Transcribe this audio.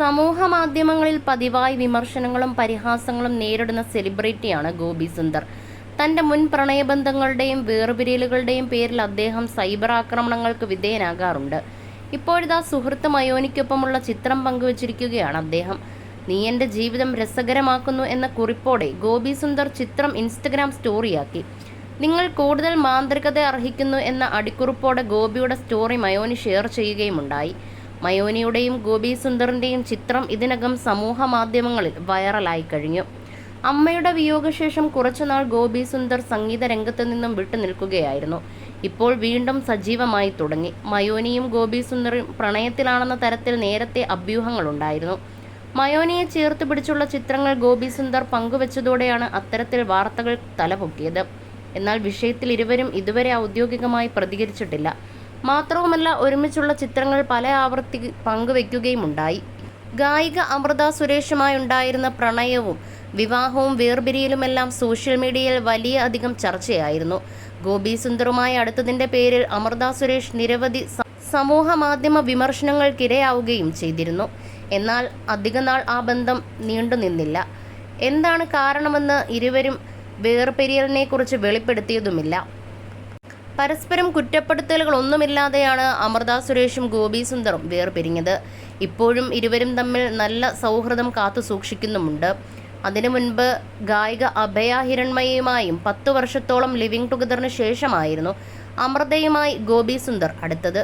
സമൂഹ മാധ്യമങ്ങളിൽ പതിവായി വിമർശനങ്ങളും പരിഹാസങ്ങളും നേരിടുന്ന സെലിബ്രിറ്റിയാണ് ഗോപി സുന്ദർ. തന്റെ മുൻ പ്രണയബന്ധങ്ങളുടെയും വേർപിരിയലുകളുടെയും പേരിൽ അദ്ദേഹം സൈബർ ആക്രമണങ്ങൾക്ക് വിധേയനാകാറുണ്ട്. ഇപ്പോഴിതാ സുഹൃത്ത് മയോനിക്കൊപ്പമുള്ള ചിത്രം പങ്കുവച്ചിരിക്കുകയാണ് അദ്ദേഹം. നീ എന്റെ ജീവിതം രസകരമാക്കുന്നു എന്ന കുറിപ്പോടെ ഗോപി സുന്ദർ ചിത്രം ഇൻസ്റ്റഗ്രാം സ്റ്റോറിയാക്കി. നിങ്ങൾ കൂടുതൽ മാന്ത്രികത അർഹിക്കുന്നു എന്ന അടിക്കുറിപ്പോടെ ഗോപിയുടെ സ്റ്റോറി മയോനി ഷെയർ ചെയ്യുകയുമുണ്ടായി. മയോനിയുടെയും ഗോപി സുന്ദറിന്റെയും ചിത്രം ഇതിനകം സമൂഹ മാധ്യമങ്ങളിൽ വൈറലായി കഴിഞ്ഞു. അമ്മയുടെ വിയോഗശേഷം കുറച്ചുനാൾ ഗോപി സുന്ദർ സംഗീത രംഗത്ത് നിന്നും വിട്ടുനിൽക്കുകയായിരുന്നു. ഇപ്പോൾ വീണ്ടും സജീവമായി തുടങ്ങി. മയോനിയും ഗോപി സുന്ദറും പ്രണയത്തിലാണെന്ന തരത്തിൽ നേരത്തെ അഭ്യൂഹങ്ങളുണ്ടായിരുന്നു. മയോനിയെ ചേർത്ത് പിടിച്ചുള്ള ചിത്രങ്ങൾ ഗോപി സുന്ദർ പങ്കുവച്ചതോടെയാണ് അത്തരത്തിൽ വാർത്തകൾ തലപൊക്കിയത്. എന്നാൽ വിഷയത്തിൽ ഇരുവരും ഇതുവരെ ഔദ്യോഗികമായി പ്രതികരിച്ചിട്ടില്ല. മാത്രവുമല്ല ഒരുമിച്ചുള്ള ചിത്രങ്ങൾ പല ആവർത്തി പങ്കുവെക്കുകയുമുണ്ടായി. ഗായിക അമൃത സുരേഷുമായി ഉണ്ടായിരുന്ന പ്രണയവും വിവാഹവും വേർപിരിയലുമെല്ലാം സോഷ്യൽ മീഡിയയിൽ വലിയ അധികം ചർച്ചയായിരുന്നു. ഗോപി സുന്ദറുമായി അടുത്തതിന്റെ പേരിൽ അമൃത സുരേഷ് നിരവധി സമൂഹ മാധ്യമ വിമർശനങ്ങൾക്കിരയാവുകയും ചെയ്തിരുന്നു. എന്നാൽ അധികനാൾ ആ ബന്ധം നീണ്ടു നിന്നില്ല. എന്താണ് കാരണമെന്ന് ഇരുവരും വേർപിരിയലിനെക്കുറിച്ച് വെളിപ്പെടുത്തിയതുമില്ല. പരസ്പരം കുറ്റപ്പെടുത്തലുകളൊന്നുമില്ലാതെയാണ് അമൃത സുരേഷും ഗോപി സുന്ദറും വേർപിരിഞ്ഞത്. ഇപ്പോഴും ഇരുവരും തമ്മിൽ നല്ല സൗഹൃദം കാത്തു സൂക്ഷിക്കുന്നുമുണ്ട്. അതിനു മുൻപ് ഗായിക അഭയ ഹിരൺമയുമായും പത്തു വർഷത്തോളം ലിവിംഗ് ടുഗദറിന് ശേഷമായിരുന്നു അമൃതയുമായി ഗോപി സുന്ദർ അടുത്തത്.